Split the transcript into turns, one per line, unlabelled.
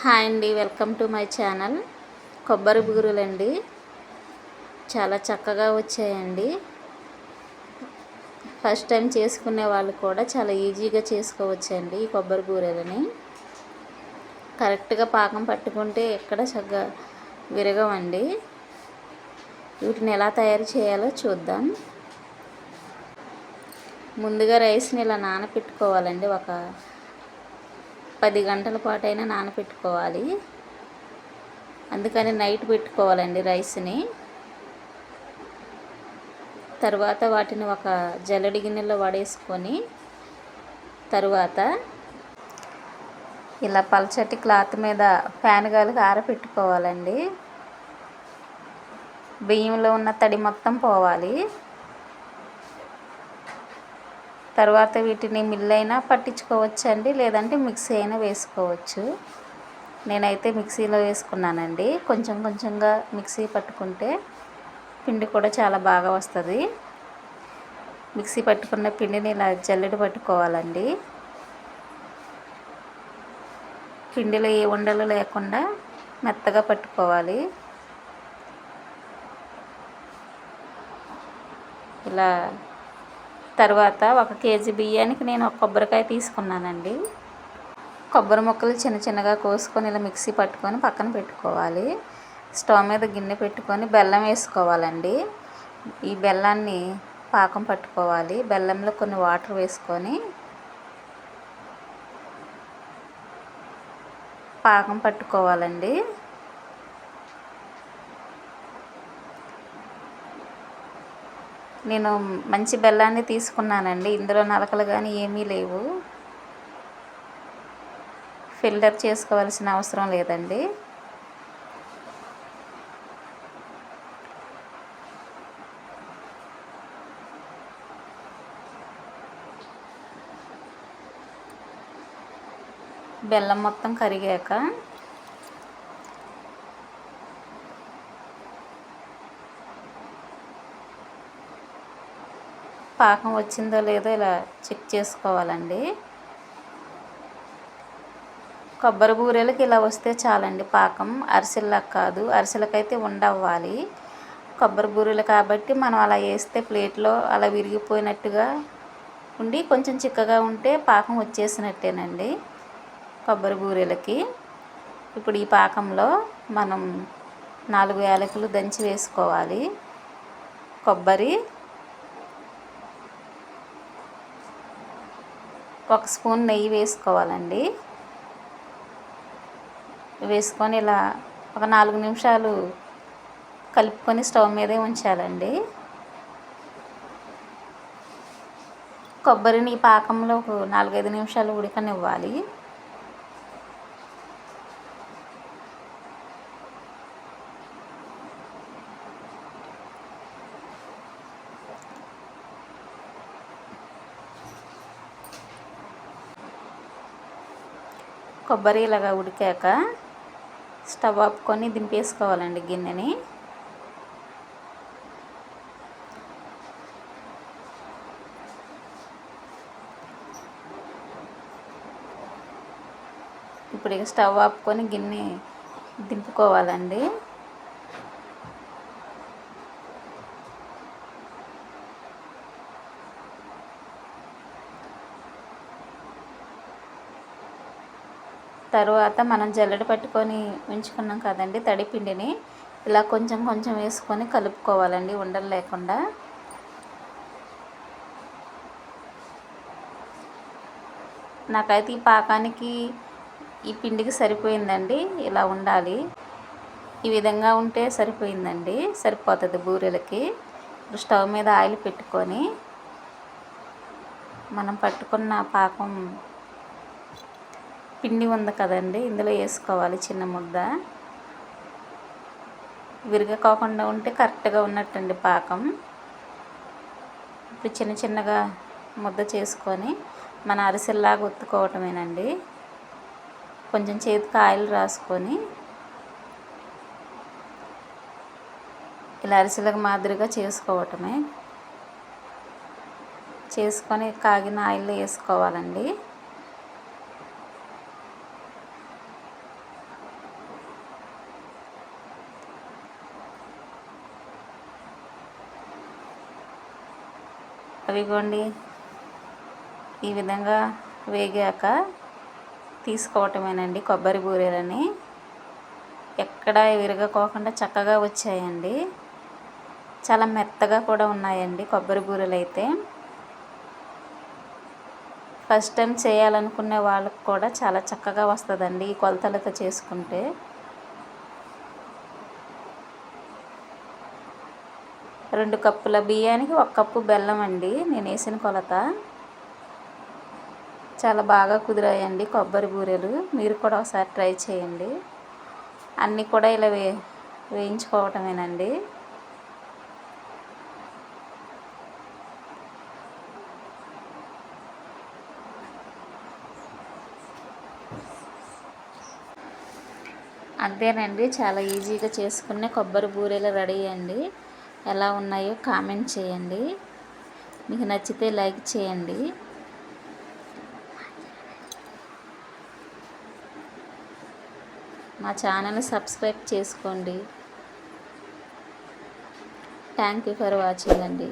Hi అండి welcome to my channel. కొబ్బరి బూరెలండి చాలా చక్కగా వచ్చాయండి. ఫస్ట్ టైం చేసుకునే వాళ్ళు కూడా చాలా ఈజీగా చేసుకోవచ్చండి ఈ కొబ్బరి బూరెలని. కరెక్ట్గా పాకం పట్టుకుంటే ఎక్కడ చక్కగా విరగవండి. వీటిని ఎలా తయారు చేయాలో చూద్దాం. ముందుగా రైస్ని ఇలా నానపెట్టుకోవాలండి. ఒక పది గంటల పాటైనా నానపెట్టుకోవాలి. అందుకని నైట్ పెట్టుకోవాలండి రైస్ని. తర్వాత వాటిని ఒక జల్లడి గిన్నెలో వడేసుకొని తరువాత ఇలా పల్చటి క్లాత్ మీద ఫ్యాన్ గాలికి ఆరపెట్టుకోవాలండి. బియ్యంలో ఉన్న తడి మొత్తం పోవాలి. తర్వాత వీటిని మిల్లైనా అయినా పట్టించుకోవచ్చండి లేదంటే మిక్సీ అయినా వేసుకోవచ్చు. నేనైతే మిక్సీలో వేసుకున్నానండి. కొంచెం కొంచెంగా మిక్సీ పట్టుకుంటే పిండి కూడా చాలా బాగా వస్తుంది. మిక్సీ పట్టుకున్న పిండిని ఇలా జల్లెడ పట్టుకోవాలండి. పిండిలో ఏ ఉండలు లేకుండా మెత్తగా పట్టుకోవాలి. ఇలా తర్వాత ఒక కేజీ బియ్యానికి నేను ఒక కొబ్బరికాయ తీసుకున్నానండి. కొబ్బరి ముక్కలు చిన్న చిన్నగా కోసుకొని ఇలా మిక్సీ పట్టుకొని పక్కన పెట్టుకోవాలి. స్టవ్ మీద గిన్నె పెట్టుకొని బెల్లం వేసుకోవాలండి. ఈ బెల్లాన్ని పాకం పట్టుకోవాలి. బెల్లంలో కొన్ని వాటర్ వేసుకొని పాకం పట్టుకోవాలండి. నేను మంచి బెల్లాన్ని తీసుకున్నానండి. ఇందులో నలకలు కానీ ఏమీ లేవు. ఫిల్టర్ చేసుకోవాల్సిన అవసరం లేదండి. బెల్లం మొత్తం కరిగాక పాకం వచ్చిందో లేదో ఇలా చెక్ చేసుకోవాలండి. కొబ్బరి బూరెలకి ఇలా వస్తే చాలండి పాకం. అరిసెలకు కాదు అరిసెలకైతే ఉండవ్వాలి. కొబ్బరి బూరెలు కాబట్టి మనం అలా వేస్తే ప్లేట్లో అలా విరిగిపోయినట్టుగా ఉండి కొంచెం చిక్కగా ఉంటే పాకం వచ్చేసినట్టేనండి కొబ్బరి బూరెలకి. ఇప్పుడు ఈ పాకంలో మనం నాలుగు యాలకులు దంచి వేసుకోవాలి. కొబ్బరి ఒక స్పూన్ నెయ్యి వేసుకోవాలండి. వేసుకొని ఇలా ఒక నాలుగు నిమిషాలు కలుపుకొని స్టవ్ మీదే ఉంచాలండి. కొబ్బరిని పాకంలో ఒక నాలుగైదు నిమిషాలు ఉడకనివ్వాలి. కొబ్బరి ఇలాగా ఉడికాక స్టవ్ ఆపుకొని దింపేసుకోవాలండి గిన్నెని. ఇప్పుడు ఇక స్టవ్ ఆపుకొని గిన్నె దింపుకోవాలండి. తర్వాత మనం జల్లెడ పట్టుకొని ఉంచుకున్నాం కదండి తడిపిండిని ఇలా కొంచెం కొంచెం వేసుకొని కలుపుకోవాలండి ఉండలు లేకుండా. నాకైతే ఈ పాకానికి ఈ పిండికి సరిపోయిందండి ఇలా ఉండాలి. ఈ విధంగా ఉంటే సరిపోయిందండి సరిపోతుంది బూరెలకి. స్టవ్ మీద ఆయిల్ పెట్టుకొని మనం పట్టుకున్న పాకం పిండి ఉంది కదండి ఇందులో వేసుకోవాలి చిన్న ముద్ద. విరగకోకుండా ఉంటే కరెక్ట్గా ఉన్నట్టండి పాకం. ఇప్పుడు చిన్న చిన్నగా ముద్ద చేసుకొని మన అరిసెల్లాగా ఒత్తుకోవటమేనండి. కొంచెం చేతికి ఆయిల్ రాసుకొని ఇలా అరిసెలకు మాదిరిగా చేసుకోవటమే. చేసుకొని కాగిన ఆయిల్లో వేసుకోవాలండి. అవిగోండి. ఈ విధంగా వేగాక తీసుకోవటమేనండి కొబ్బరి బూరెలని. ఎక్కడా విరగకోకుండా చక్కగా వచ్చాయండి. చాలా మెత్తగా కూడా ఉన్నాయండి కొబ్బరి బూరెలు అయితే ఫస్ట్ టైం చేయాలనుకునే వాళ్ళకు కూడా చాలా చక్కగా వస్తుందండి ఈ కొలతలతో చేసుకుంటే. రెండు కప్పుల బియ్యానికి ఒక కప్పు బెల్లం అండి. నేను వేసిన కొలత. చాలా బాగా కుదిరాయండి కొబ్బరి బూరెలు. మీరు కూడా ఒకసారి ట్రై చేయండి. అన్నీ కూడా ఇలా వే వేయించుకోవటమేనండి. అంతేనండి. చాలా ఈజీగా చేసుకునే కొబ్బరి బూరెలు రెడీ అండి. ఎలా ఉన్నాయో కామెంట్ చేయండి. మీకు నచ్చితే లైక్ చేయండి. మా ఛానల్ సబ్స్క్రైబ్ చేసుకోండి. థ్యాంక్ యూ ఫర్ వాచింగ్ అండి.